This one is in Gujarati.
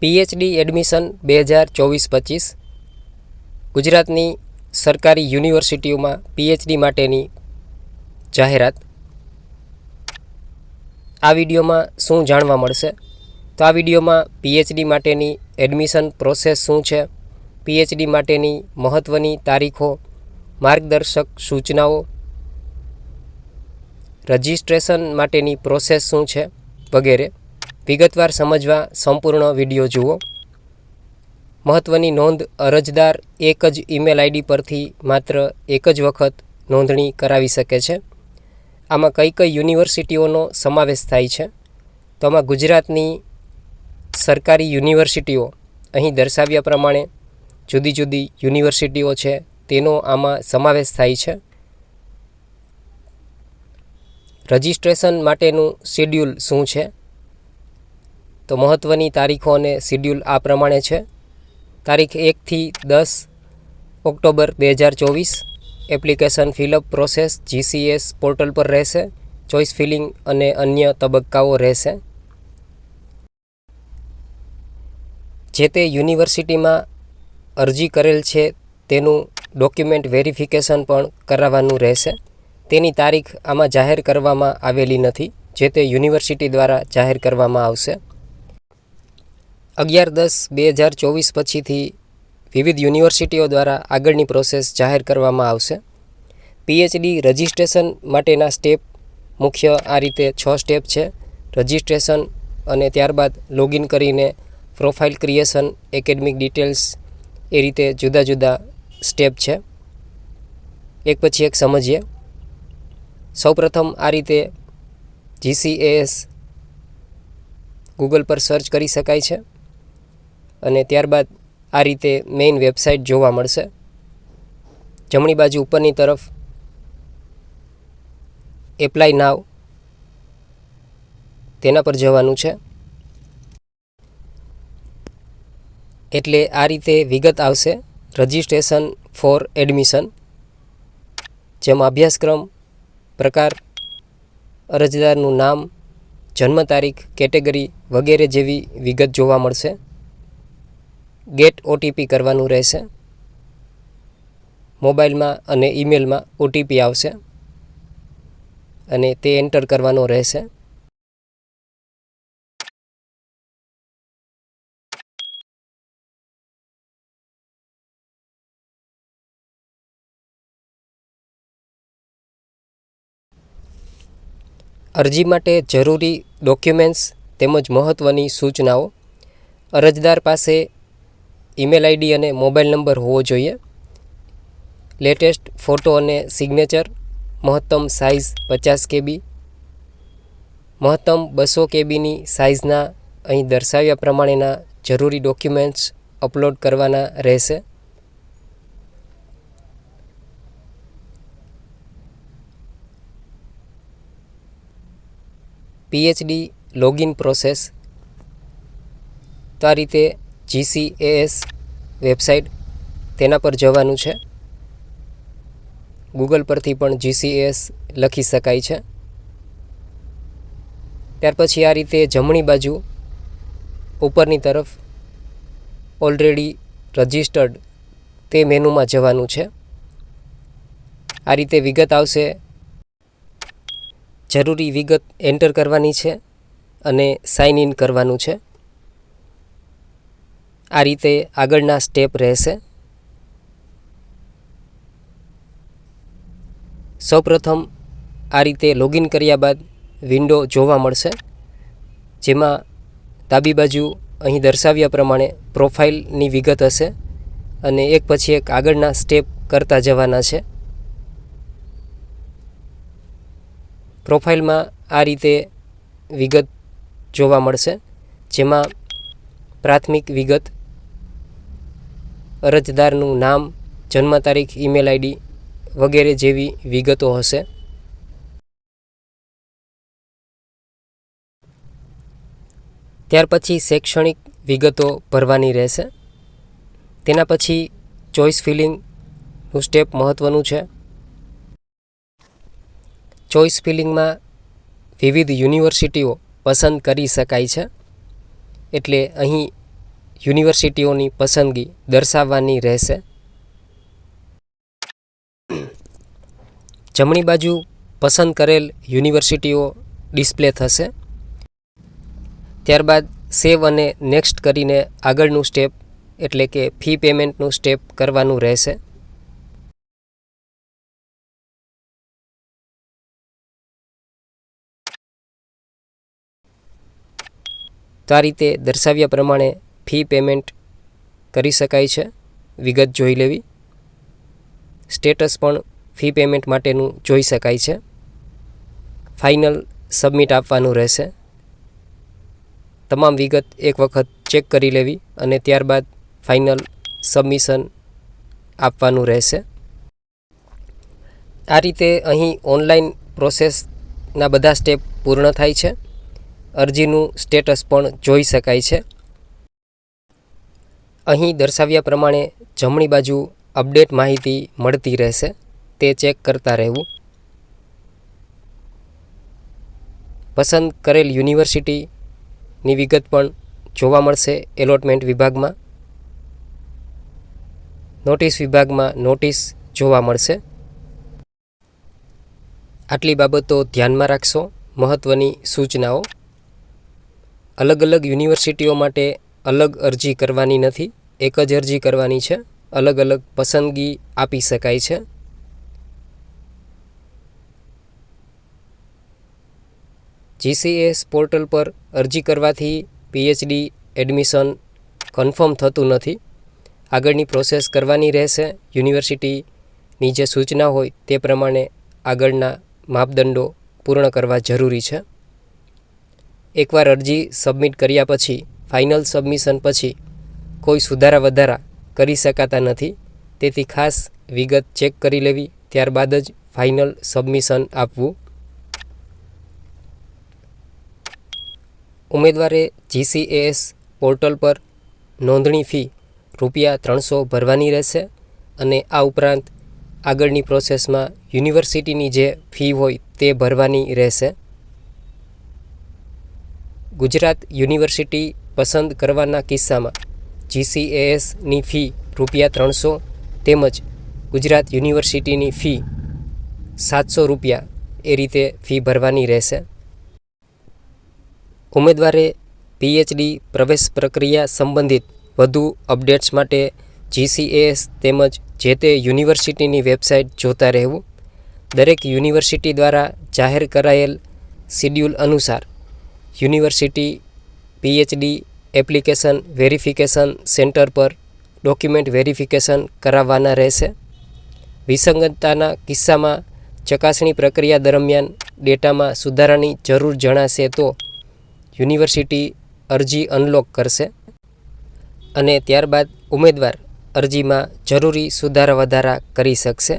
પીએચડી એડમિશન બે હજાર ચોવીસ પચીસ. ગુજરાતની સરકારી યુનિવર્સિટીઓમાં પીએચડી માટેની જાહેરાત. આ વિડીયોમાં શું જાણવા મળશે? તો આ વિડીયોમાં પીએચડી માટેની એડમિશન પ્રોસેસ શું છે? પીએચડી માટેની મહત્ત્વની તારીખો, માર્ગદર્શક સૂચનાઓ, રજિસ્ટ્રેશન માટેની પ્રોસેસ શું છે વગેરે. વિગતવાર સમજવા સંપૂર્ણ વીડિયો જુઓ. મહત્ત્વની નોંધ, અરજદાર એક જ ઈમેલ આઈડી પરથી માત્ર એક જ વખત નોંધણી કરાવી શકે છે. આમાં કઈ કઈ યુનિવર્સિટીઓનો સમાવેશ થાય છે. તો આમાં ગુજરાતની સરકારી યુનિવર્સિટીઓ અહીં દર્શાવ્યા પ્રમાણે જુદી જુદી યુનિવર્સિટીઓ છે, તેનો આમાં સમાવેશ થાય છે. રજિસ્ટ્રેશન માટેનું શેડ્યુલ શું છે? તો મહત્ત્વની તારીખો અને શિડ્યુલ આ પ્રમાણે છે. તારીખ એકથી દસ ઓક્ટોબર બે હજાર ચોવીસ. Application fill up process GCS portal પર રહેશે. ચોઇસ ફિલિંગ અને અન્ય તબક્કાઓ રહેશે. જે તે યુનિવર્સિટીમાં અરજી કરેલ છે, તેનું ડોક્યુમેન્ટ વેરિફિકેશન પણ કરાવવાનું રહેશે. તેની તારીખ આમાં જાહેર કરવામાં આવેલી નથી, જે તે યુનિવર્સિટી દ્વારા જાહેર કરવામાં આવશે. અગિયાર દસ બે હજાર ચોવીસ પછીથી વિવિધ યુનિવર્સિટીઓ દ્વારા આગળની પ્રોસેસ જાહેર કરવામાં આવશે. પીએચડી રજિસ્ટ્રેશન માટેના સ્ટેપ મુખ્ય આ રીતે છ સ્ટેપ છે. રજિસ્ટ્રેશન અને ત્યારબાદ લોગિન કરીને પ્રોફાઇલ ક્રિએશન, એકેડમિક ડિટેલ્સ એ રીતે જુદા જુદા સ્ટેપ છે. એક પછી એક સમજીએ. સૌપ્રથમ આ રીતે જીસીએએસ ગૂગલ પર સર્ચ કરી શકાય છે. અને ત્યારબાદ આ રીતે મેઇન વેબસાઇટ જોવા મળશે. જમણી બાજુ ઉપરની તરફ એપ્લાય નાવ તેના પર જવાનું છે. એટલે આ રીતે વિગત આવશે. રજિસ્ટ્રેશન ફોર એડમિશન જેમાં અભ્યાસક્રમ, પ્રકાર, અરજદારનું નામ, જન્મ તારીખ કેટેગરી વગેરે જેવી વિગત જોવા મળશે. ગેટ ઓટીપી કરવાનું રહેશે. મોબાઈલમાં અને ઈમેલમાં ઓટીપી આવશે અને તે એન્ટર કરવાનો રહેશે. અરજી માટે જરૂરી ડોક્યુમેન્ટ્સ તેમજ મહત્ત્વની સૂચનાઓ. અરજદાર પાસે ઈમેલ આઈડી અને મોબાઈલ નંબર હોવો જોઈએ. લેટેસ્ટ ફોટો અને સિગ્નેચર મહત્તમ સાઇઝ પચાસ કેબી મહત્તમ બસો કેબીની સાઇઝના અહીં દર્શાવ્યા પ્રમાણેના જરૂરી ડોક્યુમેન્ટ્સ અપલોડ કરવાના રહેશે. પીએચડી લોગિન પ્રોસેસ તો આ રીતે જીસીએએસ વેબસાઇટ તેના પર જવાનું છે. ગૂગલ પરથી પણ જીસીએસ લખી શકાય છે. ત્યાર પછી આ રીતે જમણી બાજુ ઉપરની તરફ ઓલરેડી રજિસ્ટર્ડ તે મેનુમાં જવાનું છે. આ રીતે વિગત આવશે. જરૂરી વિગત એન્ટર કરવાની છે અને સાઇન ઇન કરવાનું છે. આ રીતે આગળના સ્ટેપ રહેશે. સૌપ્રથમ આ રીતે લોગિન કર્યા બાદ વિન્ડો જોવા મળશે, જેમાં ડાબી બાજુ અહીં દર્શાવ્યા પ્રમાણે પ્રોફાઇલની વિગત હશે અને એક પછી એક આગળના સ્ટેપ કરતા જવાના છે. પ્રોફાઇલમાં આ રીતે વિગત જોવા મળશે, જેમાં પ્રાથમિક વિગત અરજદારનું નામ, જન્મ તારીખ ઈમેલ આઈડી વગેરે જેવી વિગતો હશે. ત્યાર પછી શૈક્ષણિક વિગતો ભરવાની રહેશે. તેના પછી ચોઇસ ફિલિંગનું સ્ટેપ મહત્ત્વનું છે. ચોઇસ ફિલિંગમાં વિવિધ યુનિવર્સિટીઓ પસંદ કરી શકાય છે. એટલે અહીં યુનિવર્સિટીઓની પસંદગી દર્શાવવાની રહેશે. જમણી બાજુ પસંદ કરેલ યુનિવર્સિટીઓ ડિસ્પ્લે થશે. ત્યારબાદ સેવ અને નેક્સ્ટ કરીને આગળનું સ્ટેપ, એટલે કે ફી પેમેન્ટનું સ્ટેપ કરવાનું રહેશે. તો આ રીતે દર્શાવ્યા પ્રમાણે ફી પેમેન્ટ કરી શકાય છે. વિગત જોઈ લેવી. સ્ટેટસ પણ ફી પેમેન્ટ માટેનું જોઈ શકાય છે. ફાઇનલ સબમિટ આપવાનું રહેશે. તમામ વિગત એક વખત ચેક કરી લેવી અને ત્યારબાદ ફાઇનલ સબમિશન આપવાનું રહેશે. આ રીતે અહીં ઓનલાઈન પ્રોસેસના બધા સ્ટેપ પૂર્ણ થાય છે. અરજીનું સ્ટેટસ પણ જોઈ શકાય છે. અહીં દર્શાવ્યા પ્રમાણે જમણી બાજુ અપડેટ માહિતી મળતી રહેશે. તે ચેક કરતા રહેવું. પસંદ કરેલ યુનિવર્સિટીની વિગત પણ જોવા મળશે એલોટમેન્ટ વિભાગમાં. નોટિસ વિભાગમાં નોટિસ જોવા મળશે. આટલી બાબતો ધ્યાનમાં રાખશો. મહત્ત્વની સૂચનાઓ. અલગ અલગ યુનિવર્સિટીઓ માટે અલગ અરજી કરવાની નથી, એક જ અરજી કરવાની છે. અલગ અલગ પસંદગી આપી શકાય છે. જીસીએસ પોર્ટલ પર અરજી કરવાથી પીએચડી એડમિશન કન્ફર્મ થતું નથી. આગળની પ્રોસેસ કરવાની રહેશે. યુનિવર્સિટીની જે સૂચના હોય તે પ્રમાણે આગળના માપદંડો પૂર્ણ કરવા જરૂરી છે. એકવાર અરજી સબમિટ કર્યા પછી ફાઇનલ સબમિશન પછી કોઈ સુધારા વધારા કરી શકાતા નથી. તેથી ખાસ વિગત ચેક કરી લેવી. ત્યારબાદ જ ફાઇનલ સબમિશન આપવું. ઉમેદવારે જીસીએએસ પોર્ટલ પર નોંધણી ફી રૂપિયા ત્રણસો ભરવાની રહેશે અને આ ઉપરાંત આગળની પ્રોસેસમાં યુનિવર્સિટીની જે ફી હોય તે ભરવાની રહેશે. ગુજરાત યુનિવર્સિટી પસંદ કરવાના કિસ્સામાં જીસીએએસની ફી રૂપિયા ત્રણસો તેમજ ગુજરાત યુનિવર્સિટીની ફી સાતસો રૂપિયા એ રીતે ફી ભરવાની રહેશે. ઉમેદવારે પીએચડી પ્રવેશ પ્રક્રિયા સંબંધિત વધુ અપડેટ્સ માટે જીસીએએસ તેમજ જે તે યુનિવર્સિટીની વેબસાઇટ જોતા રહેવું. દરેક યુનિવર્સિટી દ્વારા જાહેર કરાયેલ શિડ્યુલ અનુસાર university PhD, application verification centre પર ડોક્યુમેન્ટ વેરિફિકેશન કરાવવાના રહેશે. વિસંગતતાના કિસ્સામાં ચકાસણી પ્રક્રિયા દરમિયાન ડેટામાં સુધારાની જરૂર જણાશે તો યુનિવર્સિટી અરજી અનલોક કરશે અને ત્યારબાદ ઉમેદવાર અરજીમાં જરૂરી સુધારા વધારા કરી શકશે.